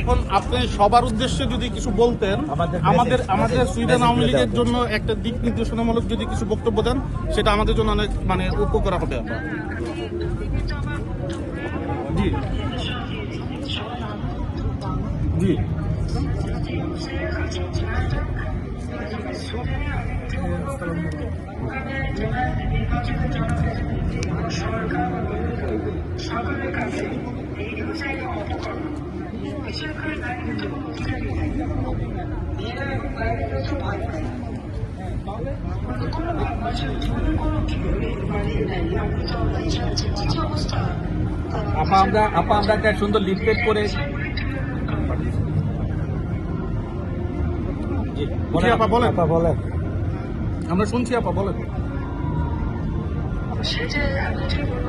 এখন আপনি সবার উদ্দেশ্যে যদি কিছু বলতেন আমাদের আমাদের সুইডেন আওয়ামী লীগের জন্য একটা দিক নির্দেশনামূলক যদি কিছু বক্তব্য দেন সেটা আমাদের জন্য অনেক মানে উপকার হবে। জি। জি। সকলের কাছে এই আপা আমরা আপা আমরা একটা সুন্দর লিফলেট করে আপা, বলেন। আপা বলেন আমরা শুনছি আপা বলেন সেটা আমি ঠিক বলব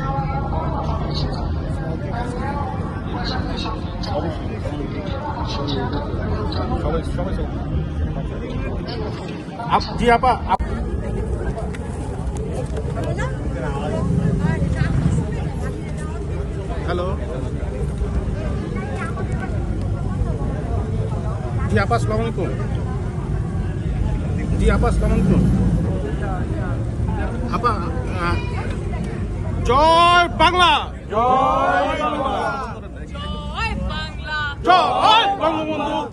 চারিদিকে বের করে দিচ্ছে শিক্ষক বের করে দিয়েছে মানে কি যে অরাজকতা বৈষম্য আপনারা হচ্ছে কি পরিমাণ বৈষম্য সৃষ্টি করছে সেটা তো অপরাধ করা যায় না একটা বিষয় ভারতবর্ষ করে মুসলিম ধ্বংস করে দিচ্ছে আমাদের ধ্বংস সরকার করলেও যারা যারা আছে এভাবেও এটাকে নিয়ে আসতে পারে মুসলিমকে বিভংস খেয়া সবই পারে যদি দুর্নীতি করে বা ব্যানার থেকে সে নির্দেশ করা যায় একটা খাতে দুই হাজার টাকা বেড়ে গেল আর তাহলে মিথ্যা অপপ্রচার আমার গলা সবসময় উদাহরণ শুনে সবাই সবাই আপ- জি আপা আপ- হ্যালো জি আপা আসসালামু আলাইকুম জি আপা আসসালামু আলাইকুম আপা আহ, জয় বাংলা জয় বাংলা জয় বাংলা জয় বঙ্গবন্ধু জয় বঙ্গবন্ধু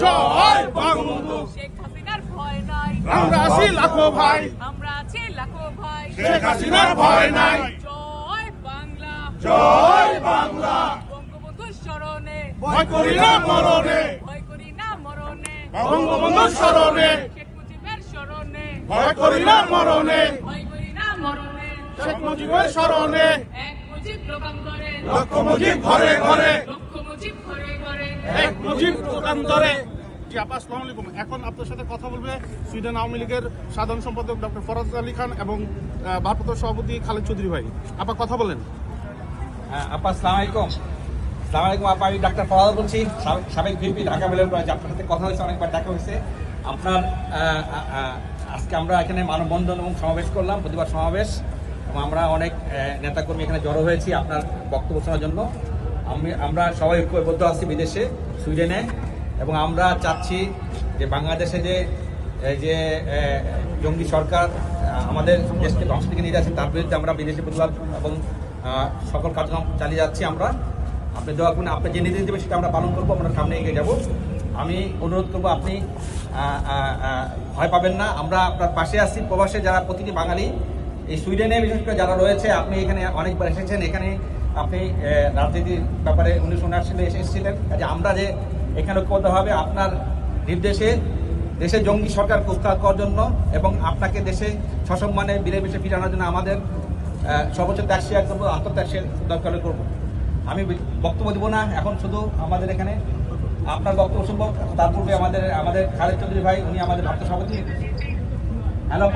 জয় বঙ্গবন্ধু শেখ হাসিনার ভয় নাই। আমরা আছি লাখো ভাই। আমরা আছি লাখো ভাই। শেখ হাসিনার ভয় নাই। জয় বাংলা। জয় বাংলা। বঙ্গবন্ধুর স্মরণে। ভয় করি না মরণে। ভয় করি না মরণে। বঙ্গবন্ধুর স্মরণে। শেখ মুজিবের স্মরণে। ভয় করি না মরণে। ভয় করি না মরণে। শেখ মুজিবের স্মরণে। এক মুজিব প্রোগ্রাম করে লক্ষ মুজিব ঘরে ঘরে। এক মুজিব আসসালামু এখন আপনার সাথে কথা বলবে সুইডেন আওয়ামী লীগের সাধারণ সম্পাদক ডক্টর ফরাজ আলী খান এবং ভারপ্রাপ্ত সভাপতি খালেদ চৌধুরী ভাই। আপা কথা বলেন। হ্যাঁ, আপা আলাইকুম। সালাম আলাইকুম আমি ডাক্তার ফরাদ বলছি সাবেক- ভিপি ঢাকা মেলের আপনার সাথে কথা হয়েছে অনেকবার দেখা হয়েছে। আপনার আজকে আমরা এখানে মানববন্ধন এবং সমাবেশ করলাম প্রতিবার সমাবেশ। এবং আমরা অনেক নেতাকর্মী এখানে জড়ো হয়েছি আপনার বক্তব্য শোনার জন্য। আমি, আমরা সবাই ঐক্যবদ্ধ আছি বিদেশে, সুইডেনে, এবং আমরা চাচ্ছি যে বাংলাদেশে যে যে জঙ্গি সরকার আমাদের দেশকে ধ্বংস থেকে নিয়ে যাচ্ছে তার বিরুদ্ধে আমরা বিদেশি প্রতিবাদ এবং সকল কার্যক্রম চালিয়ে যাচ্ছি আমরা। আপনি দোয়া করুন, আপনি যে নির্দেশ দেবেন সেটা আমরা পালন করব, আমরা সামনে এগিয়ে যাব। আমি অনুরোধ করব, আপনি ভয় পাবেন না। আমরা আপনার পাশে আছি, প্রবাসে যারা প্রতিটি বাঙালি। এই সুইডেনে বিশেষ করে যারা রয়েছে, আপনি এখানে অনেকবার এসেছেন, এখানে আপনি রাজনীতির ব্যাপারে উনিশশো উনআশি এসে এসেছিলেন। কাজে আমরা যে এখানে ঐক্যবদ্ধভাবে আপনার নির্দেশে দেশে জঙ্গি সরকার উৎখাত করার জন্য এবং আপনাকে দেশে সসম্মানে বিলে বেশে ফিরানোর জন্য আমাদের সর্বোচ্চ ত্যাগ শেয়ার করব আত্মত্যাগ শেয়ার দরকার করব। আমি বক্তব্য দেবো না, এখন শুধু আমাদের এখানে আপনার বক্তব্য শুনব। তার পূর্বে আমাদের আমাদের খালেদ চৌধুরী ভাই, উনি আমাদের ভক্ত সভাপতি। হ্যালো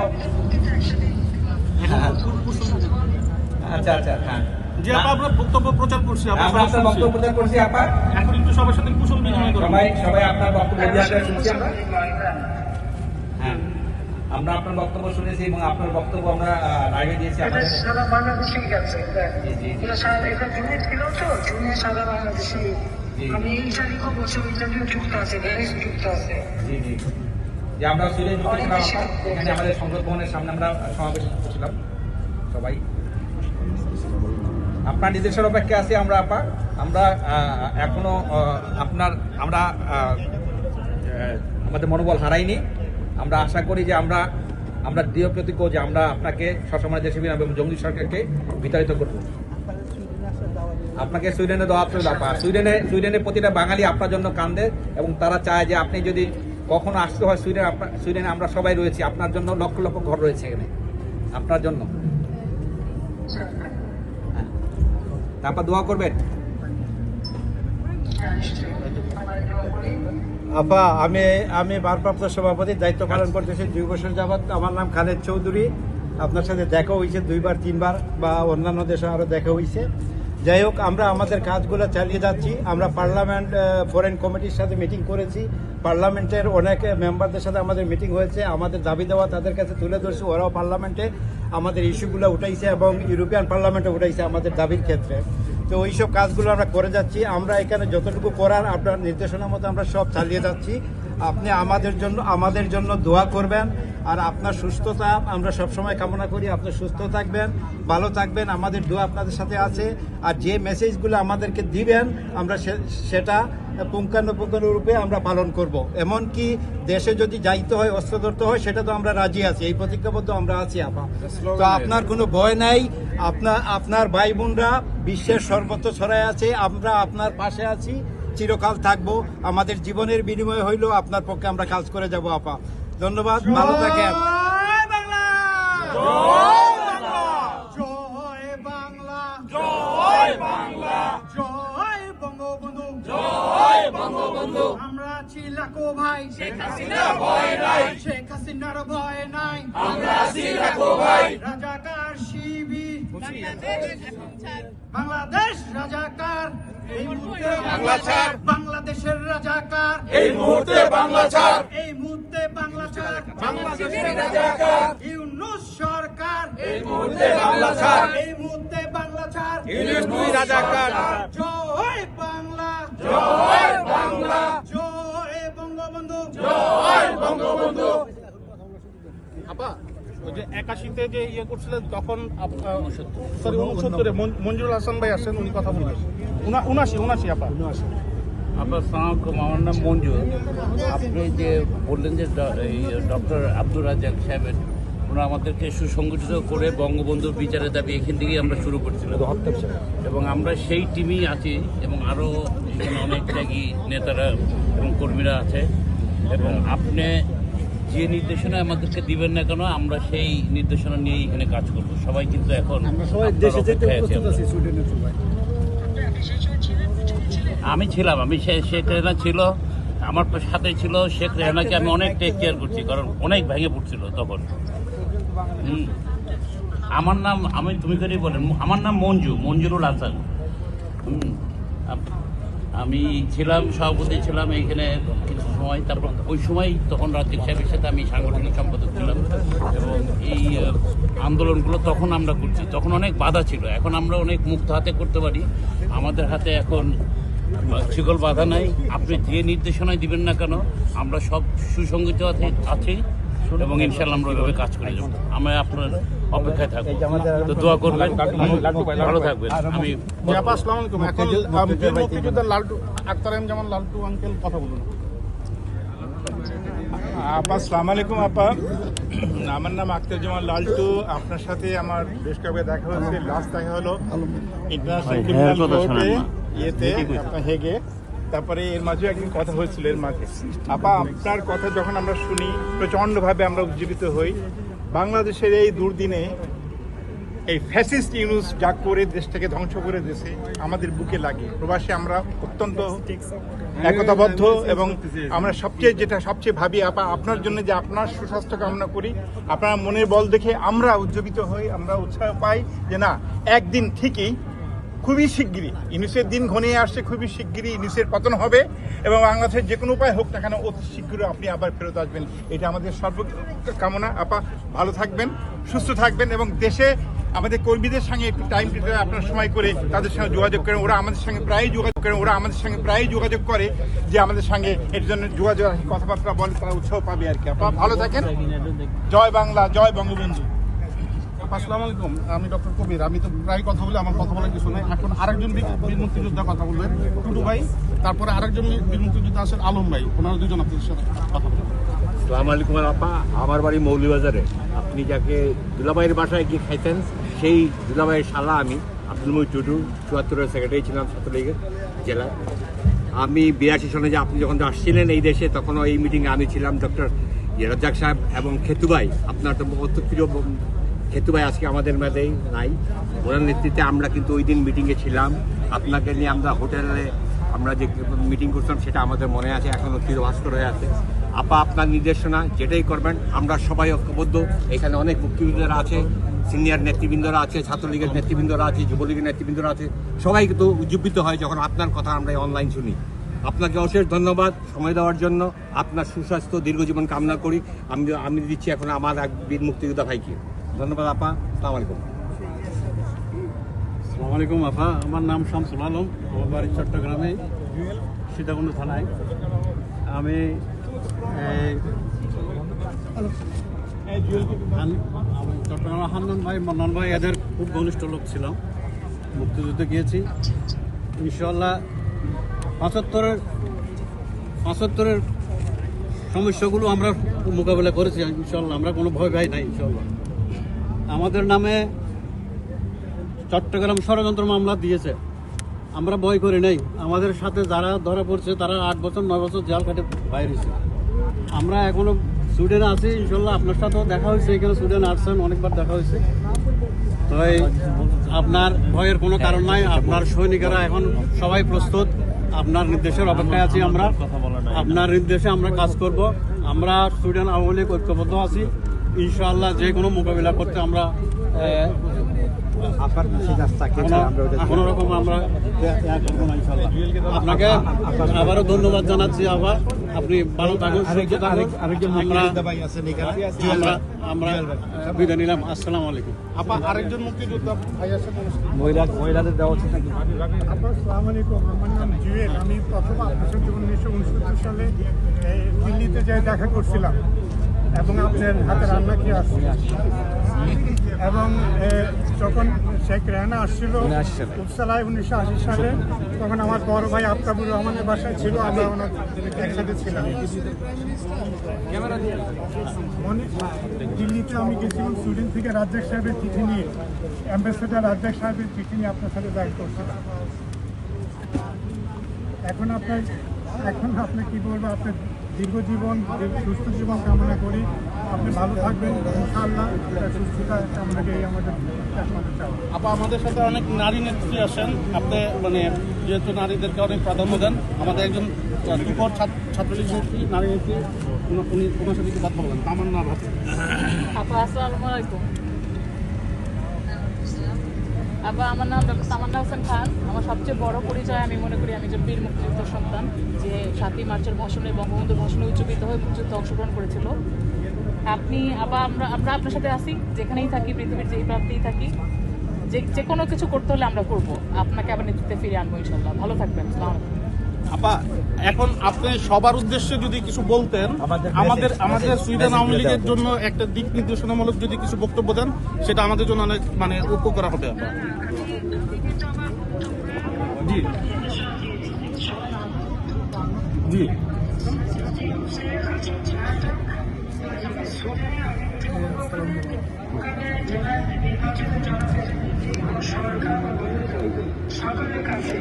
আচ্ছা আচ্ছা হ্যাঁ। যে আপা আমরা বক্তব্য প্রচার করছি আমরা আপনার বক্তব্য প্রচার করছি আপা। এখন একটু সবার সাথে কুশল বিনিময় করব সবাই সবাই আপনার বক্তব্য জন্য শুনছি আমরা। হ্যাঁ আমরা আপনার বক্তব্য শুনেছি এবং আপনার বক্তব্য আমরা লাইভে দিয়েছি সারা বাংলাদেশেই গেছে জি, জি। এটা জুনে ছিল তো জুনে সারা বাংলাদেশে আমি এই তারিখও বছর ইন্টারভিউ যুক্ত আছে ভ্যালিস যুক্ত আছে। জি জি। যে আমরা আপা। এখানে আমাদের সংসদ ভবনের সামনে আমরা সমাবেশ করছিলাম। সবাই আপনার নির্দেশের অপেক্ষা আছি আমরা আপা। আমরা আহ, এখনও আপনার আমরা আমাদের মনোবল হারাইনি। আমরা আশা করি যে আমরা আমরা দৃঢ় প্রতিজ্ঞ যে আমরা আপনাকে সবসময় দেশে বিনা এবং জঙ্গি সরকারকে বিতাড়িত করব। আপনাকে সুইডেনে দেওয়া ছিল আপা। সুইডেনে সুইডেনের প্রতিটা বাঙালি আপনার জন্য কান্দে এবং তারা চায় যে আপনি যদি কখনো আসতে হয় সুইডেন আপনার সুইডেনে আমরা সবাই রয়েছি। আপনার জন্য লক্ষ লক্ষ ঘর রয়েছে এখানে। আপনার জন্য। তারপর দোয়া করবেন। আপা, আমি আমি ভারপ্রাপ্ত সভাপতির দায়িত্ব পালন করতেছি দুই বছর আমার নাম খালেদ চৌধুরী। আপনার সাথে দেখা হয়েছে দুইবার, তিনবার, বা অন্যান্য দেশে আরও দেখা হয়েছে। যাই হোক, আমরা আমাদের কাজগুলো চালিয়ে যাচ্ছি। আমরা পার্লামেন্ট ফরেন কমিটির সাথে মিটিং করেছি। পার্লামেন্টের অনেক মেম্বারদের সাথে আমাদের মিটিং হয়েছে। আমাদের দাবি দেওয়া তাদের কাছে তুলে ধরছি। ওরাও পার্লামেন্টে আমাদের ইস্যুগুলো উঠাইছে এবং ইউরোপিয়ান পার্লামেন্টে উঠাইছে আমাদের দাবির ক্ষেত্রে। তো ওই সব কাজগুলো আমরা করে যাচ্ছি। আমরা এখানে যতটুকু করার আপনার নির্দেশনা মতো আমরা সব চালিয়ে যাচ্ছি। আপনি আমাদের জন্য আমাদের জন্য দোয়া করবেন। আর আপনার সুস্থতা আমরা সবসময় কামনা করি। আপনি সুস্থ থাকবেন, ভালো থাকবেন। আমাদের দোয়া আপনাদের সাথে আছে। আর যে মেসেজগুলো আমাদেরকে দিবেন, আমরা সেটা পুঙ্খানুপুঙ্খানু রূপে আমরা পালন করব। এমনকি দেশে যদি যাইতে হয়, অস্ত্র ধরতে হয়, সেটা তো আমরা রাজি আছি। এই প্রতিজ্ঞাবদ্ধ আমরা আছি, আপা। তো আপনার কোনো ভয় নাই। আপনার আপনার ভাই বোনরা বিশ্বের সর্বত্র ছড়ায় আছে। আমরা আপনার পাশে আছি। চিরকাল থাকব। আমাদের জীবনের বিনিময় হইলেও আপনার পক্ষে আমরা কাজ করে যাব, আপা। ধন্যবাদ ভালো থাকেন। জয় বাংলা! জয় বাংলা! জয় বঙ্গবন্ধু! জয় বঙ্গবন্ধু! আমরা চিলাকো ভাই। শেখ হাসিনার ভয় নাই। শেখ হাসিনার ভয় নাই। আমরা লাখো ভাই। শিবির বাংলাদেশ রাজাকার এই মুহূর্তে বাংলা ছাড়। বাংলাদেশের রাজাকার। এই মুহূর্তে বাংলা ছাড়। এই মুহূর্তে বাংলা ছাড়। বাংলাদেশের রাজাকার। ইউনুস সরকার। এই মুহূর্তে বাংলা ছাড়। এই মুহূর্তে বাংলা ছাড়। ইউনুস দুই রাজাকার। জয় বাংলা। জয় বাংলা। জয় বঙ্গবন্ধু। জয় বঙ্গবন্ধু। আপা যে একাশিতে যে ইয়ে করছিলেন তখন সরি উনসত্তরে মঞ্জুরুল হাসান ভাই আসেন উনি কথা বলবেন উনা- উনাশি উনাশি আপা। উনাশি আপনার আমার নাম মঞ্জু আপনি যে বললেন যে ডক্টর আব্দুর রাজাক সাহেবের ওনারা আমাদেরকে সুসংগঠিত করে বঙ্গবন্ধুর বিচারের দাবি এখান থেকেই আমরা শুরু করছিলাম। এবং আমরা সেই টিমই আছি এবং আরও অনেক ত্যাগী নেতারা এবং কর্মীরা আছে। এবং আপনি যে নির্দেশনা আমাদেরকে দিবেন না কেন আমরা সেই নির্দেশনা নিয়ে এখানে কাজ করব। সবাই কিন্তু এখন। আমি ছিলাম আমি শেখ রেহানা ছিল আমার তো সাথে ছিল শেখ রেহানাকে আমি অনেক টেক কেয়ার করছি কারণ অনেক ভেঙে পড়ছিল তখন। আমার নাম আমি তুমি করেই বলেন আমার নাম মঞ্জু মঞ্জুরুল হাসান। হুম। আমি ছিলাম, সভাপতি ছিলাম এইখানে কিছু সময়, তারপর ওই সময় তখন রাজ্যিক সাহেবের সাথে আমি সাংগঠনিক সম্পাদক ছিলাম এবং এই আন্দোলনগুলো তখন আমরা করছি। তখন অনেক বাধা ছিল, এখন আমরা অনেক মুক্ত হাতে করতে পারি। আমাদের হাতে এখন শিকল বাধা নাই। আপনি যে নির্দেশনায় দিবেন না কেন, আমরা সব সুসংগঠিত আছি। এবং ইনশাল্লাহ আমরা ওইভাবে কাজ করে যাব। আমি আপনার অপেক্ষায় থাকব। তো দোয়া করবেন। ভালো থাকবেন। আমি লালটু আক্তার লালটু আঙ্কেল কথা বলুন। আপা আসসালামু আলাইকুম আপা। আমার নাম আক্তার জামান লালটু। আপনার সাথে আমার বেশ কয়েকবার দেখা হয়েছে। লাস্ট দেখা হলো ইন্টারন্যাশনাল ক্রিমিনাল কোর্টে ইয়েতে আপনার হেগে। তারপরে এর মাঝে একদিন কথা হয়েছিল এর মাঝে। আপা, আপনার কথা যখন আমরা শুনি, প্রচণ্ডভাবে আমরা উজ্জীবিত হই। বাংলাদেশের এই দুর্দিনে এই ফ্যাসিস্ট ইউনুস যা করে দেশটাকে ধ্বংস করে দিয়েছে, আমাদের বুকে লাগে প্রবাসী আমরা অত্যন্ত একতাবদ্ধ এবং আমরা সবচেয়ে যেটা সবচেয়ে ভাবি, আপা, আপনার জন্য যে আপনার সুস্বাস্থ্য কামনা করি, আপনার মনের বল দেখে আমরা উজ্জীবিত হই, আমরা উৎসাহ পাই যে না, একদিন ঠিকই খুবই শিগগিরই। ইউনিসের দিন ঘনিয়ে আসছে, খুবই শিগগিরই ইউনিসের পতন হবে এবং বাংলাদেশের যে কোনো উপায় হোক না কেন অতি শীঘ্রই আপনি আবার ফেরত আসবেন। এটা আমাদের সর্ব কামনা। আপা, ভালো থাকবেন, সুস্থ থাকবেন এবং দেশে আমাদের কর্মীদের সঙ্গে একটু টাইম দিতে আপনার সময় করে তাদের সঙ্গে যোগাযোগ করেন। ওরা আমাদের সঙ্গে প্রায়ই যোগাযোগ করেন, ওরা আমাদের সঙ্গে প্রায়ই যোগাযোগ করে যে আমাদের সঙ্গে এর জন্য যোগাযোগ, কথাবার্তা বলে তারা উৎসাহ পাবে আর কি। আপনারা ভালো থাকেন। জয় বাংলা, জয় বঙ্গবন্ধু। আসসালামু আলাইকুম। আমি ডক্টর কবির। আমি তো প্রায় কথা বলি, আমার কথা বলার কিছু নাই। এখন আরেকজন বীর- মুক্তিযোদ্ধা কথা বলবেন, টুটু ভাই। তারপরে আরেকজন বীর মুক্তিযোদ্ধা আছেন আলম ভাই। ওনারা দুজন আপনাদের সাথে কথা বলবেন। সালাম আলাইকুম আপা। আমার বাড়ি মৌলভীবাজারে আপনি যাকে দুলাভাইয়ের বাসায় গিয়ে খাইতেন সেই দুলাভাইয়ের শালা আমি, আব্দুল মহিদ টুটু, চুয়াত্তরের সেক্রেটারি ছিলাম ছাত্রলীগের জেলার আমি বিরাশি সনে যে আপনি যখন আসছিলেন এই দেশে তখনও এই মিটিংয়ে আমি ছিলাম ডক্টর রাজ্জাক সাহেব এবং খেতুভাই আপনার তো অত প্রিয় ব- খেতুভাই আজকে আমাদের মেয়েদেই নাই। ওনার নেতৃত্বে আমরা কিন্তু ওই দিন মিটিংয়ে ছিলাম। আপনাকে নিয়ে আমরা হোটেলে আমরা যে মিটিং করছিলাম সেটা আমাদের মনে আছে এখনও চিরভাস্কর হয়ে আছে। আপা, আপনার নির্দেশনা, যেটাই করবেন, আমরা সবাই ঐক্যবদ্ধ। এখানে অনেক মুক্তিযোদ্ধারা আছে সিনিয়র নেতৃবৃন্দরা আছে, ছাত্রলীগের নেতৃবৃন্দরা আছে, যুবলীগের নেতৃবৃন্দরা আছে। সবাই কিন্তু উজ্জীবিত হয় যখন আপনার কথা আমরা অনলাইন শুনি। আপনাকে অশেষ ধন্যবাদ সময় দেওয়ার জন্য। আপনার সুস্বাস্থ্য দীর্ঘজীবন কামনা করি। আমি আমি দিচ্ছি এখন আমার এক বীর মুক্তিযোদ্ধা ভাইকে। ধন্যবাদ, আপা। সালাম আলাইকুম। আসসালামু আলাইকুম আফা আমার নাম শামসুল আলম। আমার বাড়ি চট্টগ্রামে, সীতাকুণ্ড থানায়। আমি চট্টগ্রামের হান্নান ভাই, মন্নান ভাই, এদের খুব ঘনিষ্ঠ লোক ছিলাম। মুক্তিযুদ্ধে গিয়েছি। ইনশাল্লাহ পঁচাত্তরের পঁচাত্তরের সমস্যাগুলো আমরা মোকাবেলা করেছি ইনশাল্লাহ আমরা কোনো ভয় ভয় নাই ইনশাল্লাহ আমাদের নামে চট্টগ্রাম ষড়যন্ত্র মামলা দিয়েছে। আমরা ভয় করি নাই। আমাদের সাথে যারা ধরা পড়ছে, তারা আট বছর, নয় বছর জেল কাটে বাইরেছে আমরা এখনও সুইডেনে আছি, ইনশাল্লাহ আপনার সাথেও দেখা হয়েছে। এখানে সুইডেনে আসছেন, অনেকবার দেখা হয়েছে। তো আপনার ভয়ের কোনো কারণ নাই। আপনার সৈনিকেরা এখন সবাই প্রস্তুত। আপনার নির্দেশের অপেক্ষায় আছি আমরা। আপনার নির্দেশে আমরা কাজ করব। আমরা সুইডেন আওয়ামী লীগ ঐক্যবদ্ধ আছি। ইনশাআল্লাহ যে কোনো মোকাবিলা করতে আমরা কোনো রকম আমরা ইনশাল্লাহ। আপনাকে আবারও ধন্যবাদ জানাচ্ছি আবার। আপনি ভালো থাকুন সুস্থ থাকুন। আমরা মুক্তিযোদ্ধা ভাই আছেন এখানে আমরা আমরা বিদায় নিলাম। আসসালামু আলাইকুম। আপা আরেকজন মুক্তিযোদ্ধা ভাই আছেন মহিলা মহিলাদের দেওয়া উচিত নাকি? আসসালামু আলাইকুম। আমার নাম জুয়েল। আমি প্রথম আপনার সাথে উনিশশো উনসত্তর সালে দিল্লিতে যাই দেখা করছিলাম। এবং আপনার হাতে রান্না খেয়ে আসছি এবং যখন শেখ রেহানা আসছিল উপসালায় উনিশশো আশি সালে তখন আমার বড় ভাই আফতাবুর রহমানের বাসায় ছিল আমরা ওনার একসাথে ছিলাম। দিল্লিতে আমি গেছিলাম সুইডেন থেকে রাজ্জাক সাহেবের চিঠি নিয়ে। অ্যাম্বাসেডার রাজ্জাক সাহেবের চিঠি নিয়ে আপনার সাথে দেখা করছিলাম। এখন আপনার এখন আপনি কি বলব আপনার দীর্ঘ জীবন সুস্থ জীবন কামনা করি। আপনি ভালো থাকবেন ইনশাআল্লাহ। সুস্থতা আমাদের আপা আমাদের সাথে অনেক নারী নেত্রী আসেন আপনি মানে যেহেতু নারীদেরকে অনেক প্রাধান্য দেন আমাদের একজন দুপর ছাত্রলীগ নেত্রী নারী নেত্রী উনি- উনি ওনার সাথে কথা বলেন? তামান্না ভাত আপা আসসালামু আলাইকুম। আপা আমার নাম ডক্টর হোসেন খান। আমার সবচেয়ে বড় পরিচয় আমি মনে করি, আমি একজন বীর মুক্তিযুদ্ধ সন্তান, যে সাতই মার্চের ভাষণে বঙ্গবন্ধুর ভাষণে উচ্চকিত হয়ে মুক্তিযুদ্ধে অংশগ্রহণ করেছিল। আপনি আবার আমরা আমরা আপনার সাথে আসি যেখানেই থাকি, পৃথিবীর যেই প্রান্তেই থাকি। যে যে কোনো কিছু করতে হলে আমরা করব। আপনাকে আবার নেতৃত্বে ফিরে আনব ইনশাল্লাহ। ভালো থাকবেন। সালাম আপা এখন আপনি সবার উদ্দেশ্যে যদি কিছু বলতেন আমাদের আমাদের সুইডেন আওয়ামী লীগের জন্য একটা দিক নির্দেশনামূলক যদি কিছু বক্তব্য দেন সেটা আমাদের জন্য অনেক মানে উপকার হবে আপা। জি। জি। সকলের কাছে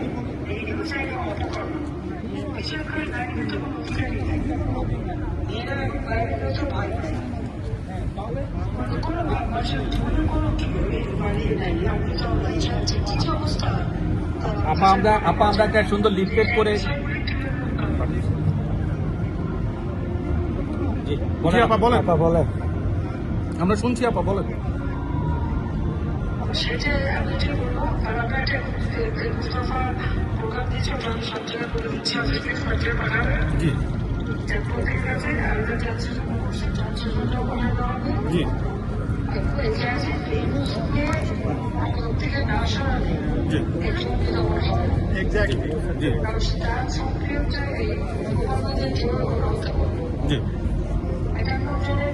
অপকর্ম বেসরকারি লাইনে তো কোনো অধিকারই নেই এরা বাইরে তো ভয় কোনো বাংলাদেশের কোনো কোনো বাড়ি নাই আপনি তো অনলাইন ছাড়ছেন কি অবস্থা আপা আমরা আপা আমরা একটা সুন্দর লিফলেট করে আপা বলেন। আপা বলেন। আমরা শুনছি আপা বলেন। সেটা আমি যে বলব কারাগারটা মুস্তফা আর জি। জি। এক্স্যাক্টলি জি। জি। একান্ন জনের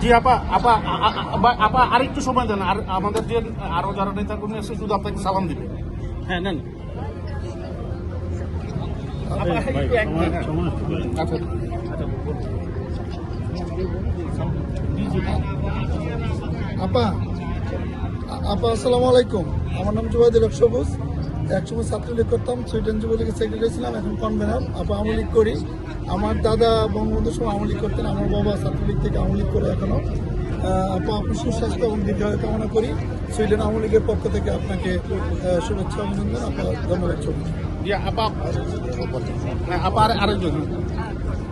জি আপা আপা আ- আ- আ- আপা আরেকটু সময় দেন আর আমাদের যে আরও যারা নেতা কর্মী আছে শুধু আপনাকে সালাম দিবে হ্যাঁ নেন আপা, আপা আসসালামু আলাইকুম। আমার নাম জুবাইদুল সবুজ। একসময় ছাত্রলীগ করতাম সুইডেন যুবলীগের সেক্রেটারি ছিলাম এখন কনভেনার। আপা আওয়ামী লীগ করি। আমার দাদা বঙ্গবন্ধুর সময় আওয়ামী লীগ করতেন আমার বাবা ছাত্রলীগ থেকে আওয়ামী লীগ করে এখনও। আহ, আপা আপনি সুস্বাস্থ্য এবং দীর্ঘায়ু কামনা করি। সুইডেন আওয়ামী লীগের পক্ষ থেকে আপনাকে শুভেচ্ছা অভিনন্দন। আপা ধন্যবাদ আপা। হ্যাঁ, আর- আরেকজন।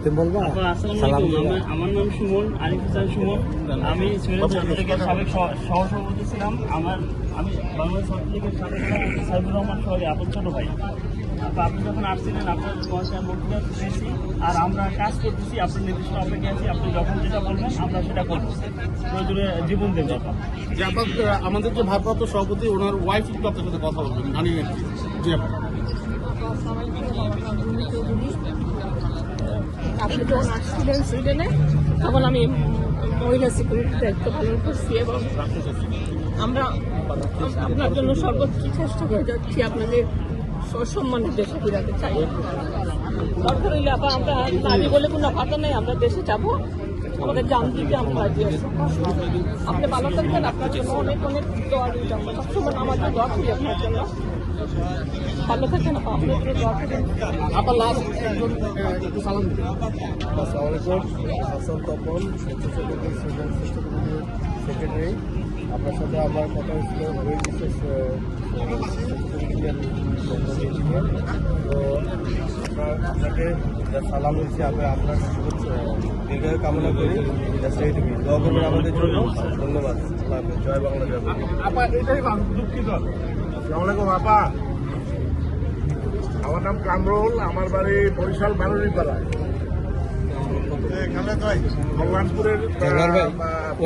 তুমি বলবা? সালাম আমার- আমার নাম সুমন আরিফ হোসেন সুমন। আমি সাবেক সহসভাপতি ছিলাম। আমার আমি বাংলাদেশ সাবেক রহমান আপন ছোট ভাই। আপা, আপনি যখন আসছিলেন আপনার বক্তৃতা আর আমরা কাজ করতেছি আপনার নির্দিষ্ট অপেক্ষা আছি। আপনি যখন যেটা বলবেন আমরা সেটা করব। প্রয়োজনে জীবন দেবো আপা। যে আপনার আমাদের যে ভারপ্রাপ্ত সভাপতি ওনার ওয়াইফ একটু আপনার সাথে কথা বলবেন নানি জি আপা। আপনি যখন আসছিলেন সুইডেনে তখন আমি মহিলা সিকিউরিটি দায়িত্ব পালন করছি এবং আমরা আপনার জন্য সর্বোচ্চ চেষ্টা করে যাচ্ছি আপনাদের সসম্মানের দেশে ফিরাতে চাই। দরকার হইলে আবার আমরা নারী বলে কোনো কথা নেই, আমরা দেশে যাব। আমাদের জান দিতে আমরা আপনি ভালো থাকবেন, আপনার জন্য অনেক অনেক দোয়া আমরা সবসময় আমাদের দোয়া করি আপনার জন্য। ভালো থাকেন আপনার লাস্ট একজন একটু সালাম হাসান তপন শ্রেষ্ঠ কমিটির সেক্রেটারি। আপনার সাথে আমার কথা হয়েছিল ওয়েল বিশেষ তো আপনাকে যা সালাম হয়েছে আমি আপনার শুভেচ্ছা দীর্ঘ কামনা করি। সেইটুকু দোয়া করবেন আমাদের জন্য। ধন্যবাদ। জয় বাংলা জয় বাংলা। দুঃখিত। আসসালামাইকুম আপা। আমার নাম কামরুল আমার বাড়ি বরিশাল ভাই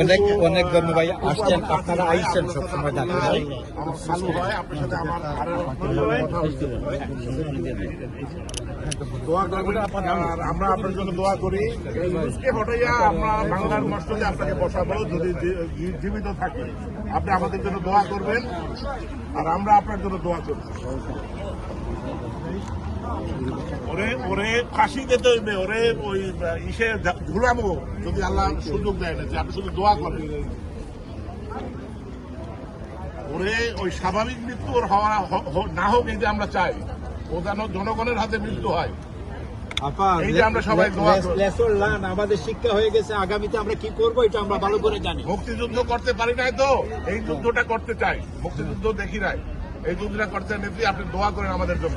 অনেক অনেক ধন্যবাদ। আসছেন আপনারা আইসছেন সবসময় আমার আপনার জন্য দোয়া করি। আমরা বাংলার মসজিদে আপনাকে বসাবো যদি জীবিত থাকি। আপনি আমাদের জন্য দোয়া করবেন আর আমরা আপনার জন্য দোয়া করব। ওরে ওরে ফাঁসি দিতে হইবে ওরে ওই ইসে ঝুলাবো যদি আল্লাহ সুযোগ দেয় না যে আপনি শুধু দোয়া করেন। ওরে ওই স্বাভাবিক মৃত্যু ওর হওয়া না হোক এই যে আমরা চাই ও যেন জনগণের হাতে মৃত্যু হয়। আমাদের শিক্ষা হয়ে গেছে আগামীতে আমরা কি করব এটা আমরা ভালো করে জানি। মুক্তিযুদ্ধ করতে পারি নাই তো এই যুদ্ধটা করতে চাই মুক্তিযুদ্ধ দেখি নাই। এই যুদ্ধটা করতে নেত্রী আপনি দোয়া করেন আমাদের জন্য।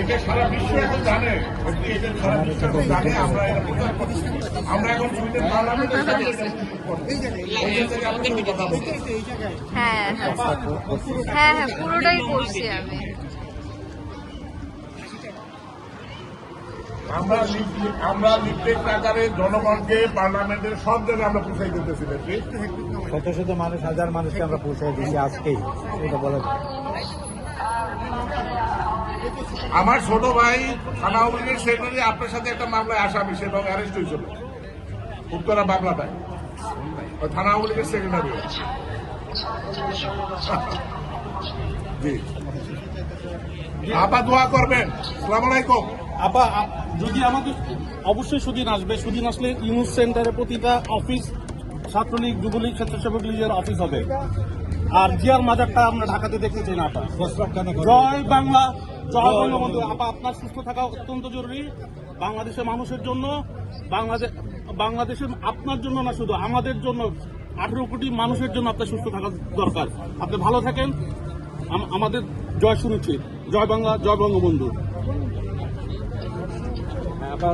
এটা সারা বিশ্ব এখন জানে। এটা সারা বিশ্ব এখন জানে। আমরা এটা প্রচার করছি। এখন সুইডেন হ্যাঁ হ্যাঁ। হ্যাঁ পুরোটাই করছি আমি। আমরা আমরা লিফলেট আকারে জনগণকে পার্লামেন্টের সব জায়গায় আমরা পৌঁছাই দিতেছি। শত শত মানুষ হাজার মানুষকে আমরা পৌঁছে দিয়েছি আজকেই। এটা বলা। যায়। আমার ছোট ভাই থানা অভিযোগের সেক্রেটারি আপনার সাথে একটা মামলায় আসামি সে এবং অ্যারেস্ট হয়েছিল। উত্তরা ওই থানা অভিযোগের সেক্রেটারি জি। আপা দোয়া করবেন। সালাম আলাইকুম। আপা যদি আমাদের অবশ্যই সুদিন আসবে সুদিন আসলে ইউনুস সেন্টারে প্রতিটা অফিস ছাত্রলীগ যুবলীগ স্বেচ্ছাসেবক লীগের অফিস হবে। আর জিয়ার মাজারটা আমরা ঢাকাতে দেখতে চাই না আপা। জয় বাংলা। আপা, আপনার সুস্থ থাকা অত্যন্ত জরুরি। বাংলাদেশের মানুষের জন্য বাংলাদেশ বাংলাদেশের আপনার জন্য না শুধু, আমাদের জন্য, আঠেরো কোটি মানুষের জন্য আপনার সুস্থ থাকা দরকার। আপনি ভালো থাকেন। আমাদের জয় সুনিশ্চিত জয় বাংলা, জয় বঙ্গবন্ধু আপা